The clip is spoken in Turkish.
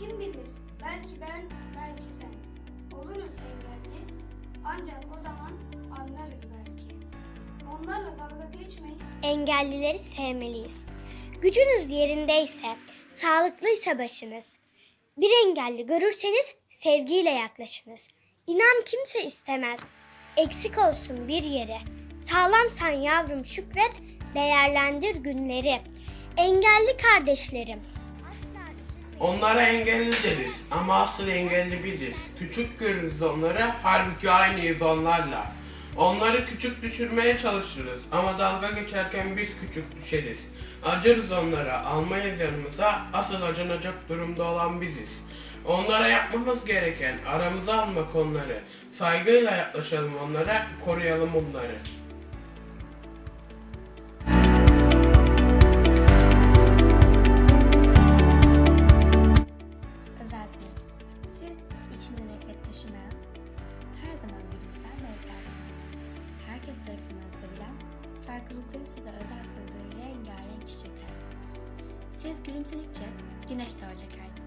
Belki ben, belki sen. Oluruz engelli. Ancak o zaman anlarız belki. Onlarla dalga geçmeyin. Engellileri sevmeliyiz. Gücünüz yerindeyse, sağlıklıysa başınız. Bir engelli görürseniz sevgiyle yaklaşınız. İnan kimse istemez. Eksik olsun bir yeri. Sağlamsan yavrum şükret, değerlendir günleri. Engelli kardeşlerim. Onlara engelli deriz ama asıl engelli biziz. Küçük görürüz onları, halbuki aynıyız onlarla. Onları küçük düşürmeye çalışırız ama dalga geçerken biz küçük düşeriz. Acırız onlara, almayız yanımıza, asıl acınacak durumda olan biziz. Onlara yapmamız gereken aramıza almak onları. Saygıyla yaklaşalım onlara, koruyalım onları. Herkes tarafından sevilen, farklılıkları size özel kıldığı rengarenk çiçeklersiniz. Siz gülümsedikçe güneş doğacak her